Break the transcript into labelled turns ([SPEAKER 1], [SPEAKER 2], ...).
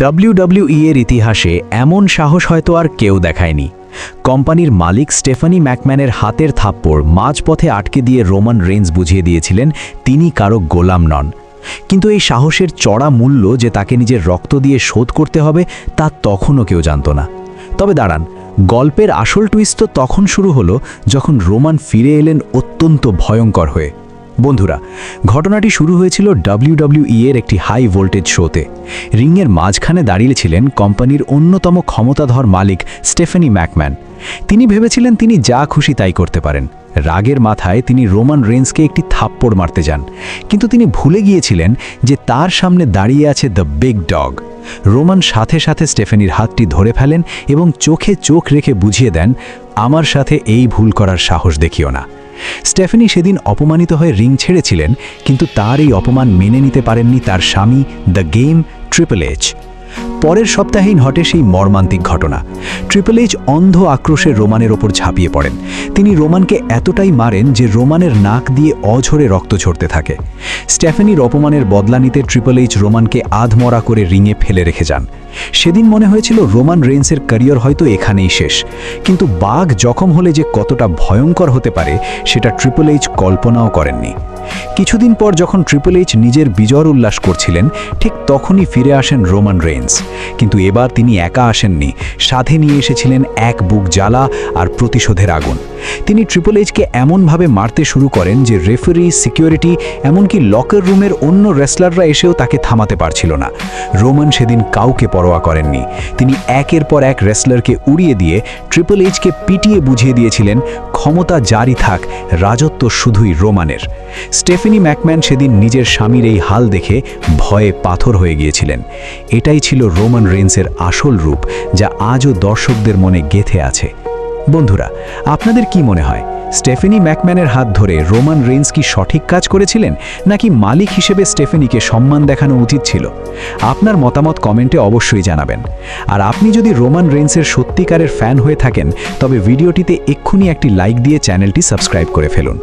[SPEAKER 1] WWE এর ইতিহাসে এমন সাহস হয়তো আর কেউ দেখায়নি। কোম্পানির মালিক স্টেফানি ম্যাকম্যানের হাতের থাপ্পড় মাঝপথে আটকে দিয়ে রোমান রেঞ্জ বুঝিয়ে দিয়েছিলেন, তিনি কারও গোলাম নন। কিন্তু এই সাহসের চড়া মূল্য যে তাকে নিজের রক্ত দিয়ে শোধ করতে হবে, তা তখনও কেউ জানত না। তবে দাঁড়ান, গল্পের আসল টুইস্ট তো তখন শুরু হলো যখন রোমান ফিরে এলেন অত্যন্ত ভয়ঙ্কর হয়ে। বন্ধুরা, ঘটনাটি শুরু হয়েছিল ডাব্লিউডাব্লিউই এর একটি হাই ভোল্টেজ শোতে রিংয়ের মাঝখানে দাঁড়িয়েছিলেন কোম্পানির অন্যতম ক্ষমতাধর মালিক স্টেফেনি ম্যাকম্যান। তিনি ভেবেছিলেন তিনি যা খুশি তাই করতে পারেন। রাগের মাথায় তিনি রোমান রেন্সকে একটি থাপ্পড় মারতে যান। কিন্তু তিনি ভুলে গিয়েছিলেন যে তার সামনে দাঁড়িয়ে আছে দ্য বিগ ডগ রোমান সাথে সাথে স্টেফেনির হাতটি ধরে ফেলেন এবং চোখে চোখ রেখে বুঝিয়ে দেন, আমার সাথে এই ভুল করার সাহস দেখিও না। স্টেফেনি সেদিন অপমানিত হয়ে রিং ছেড়েছিলেন, কিন্তু তার এই অপমান মেনে নিতে পারেননি তার স্বামী, দ্য গেম, ট্রিপল এইচ। পরের সপ্তাহেই ঘটে সেই মর্মান্তিক ঘটনা। ট্রিপল এইচ অন্ধ আক্রোশে রোমানের ওপর ঝাঁপিয়ে পড়েন। তিনি রোমানকে এতটাই মারেন যে রোমানের নাক দিয়ে অঝরে রক্ত ঝরতে থাকে। স্টেফেনির অপমানের বদলা নিতে ট্রিপল এইচ রোমানকে আধমরা করে রিংয়ে ফেলে রেখে যান। সেদিন মনে হয়েছিল রোমান রেন্সের ক্যারিয়ার হয়তো এখানেই শেষ। কিন্তু বাঘ জখম হলে যে কতটা ভয়ঙ্কর হতে পারে, সেটা ট্রিপল এইচ কল্পনাও করেননি। কিছুদিন পর যখন ট্রিপল এইচ নিজের বিজয় উল্লাস করছিলেন, ঠিক তখনই ফিরে আসেন রোমান রেন্স কিন্তু এবার তিনি একা আসেননি। সাথে নিয়ে এসেছিলেন এক বুক জ্বালা আর প্রতিশোধের আগুন। তিনি ট্রিপল এইচকে এমনভাবে মারতে শুরু করেন যে রেফারি সিকিউরিটি এমনকি লকার রুমের অন্য রেসলাররা এসেও তাকে থামাতে পারছিল না। রোমান সেদিন কাউকে পরোয়া করেননি। তিনি একের পর এক রেসলারকে উড়িয়ে দিয়ে ট্রিপল এইচকে পিটিয়ে বুঝিয়ে দিয়েছিলেন, ক্ষমতা জারি থাক, রাজত্ব শুধুই রোমানের স্টেফেনি ম্যাকম্যান সেদিন নিজের স্বামীর এই হাল দেখে ভয়ে পাথর হয়ে গিয়েছিলেন। এটাই ছিল রোমান রেন্সের আসল রূপ, যা আজও দর্শকদের মনে গেথে আছে। বন্ধুরা, আপনাদের কি মনে হয়, স্টেফেনি ম্যাকম্যানের হাত ধরে রোমান রেন্স কি সঠিক কাজ করেছিলেন, নাকি মালিক হিসেবে স্টেফেনিকে সম্মান দেখানো উচিত ছিল? আপনার মতামত কমেন্টে অবশ্যই জানাবেন। আর আপনি যদি রোমান রেন্সের সত্যিকারের ফ্যান হয়ে থাকেন, তবে ভিডিওটিতে এক্ষুনি একটি লাইক দিয়ে চ্যানেলটি সাবস্ক্রাইব করে ফেলুন।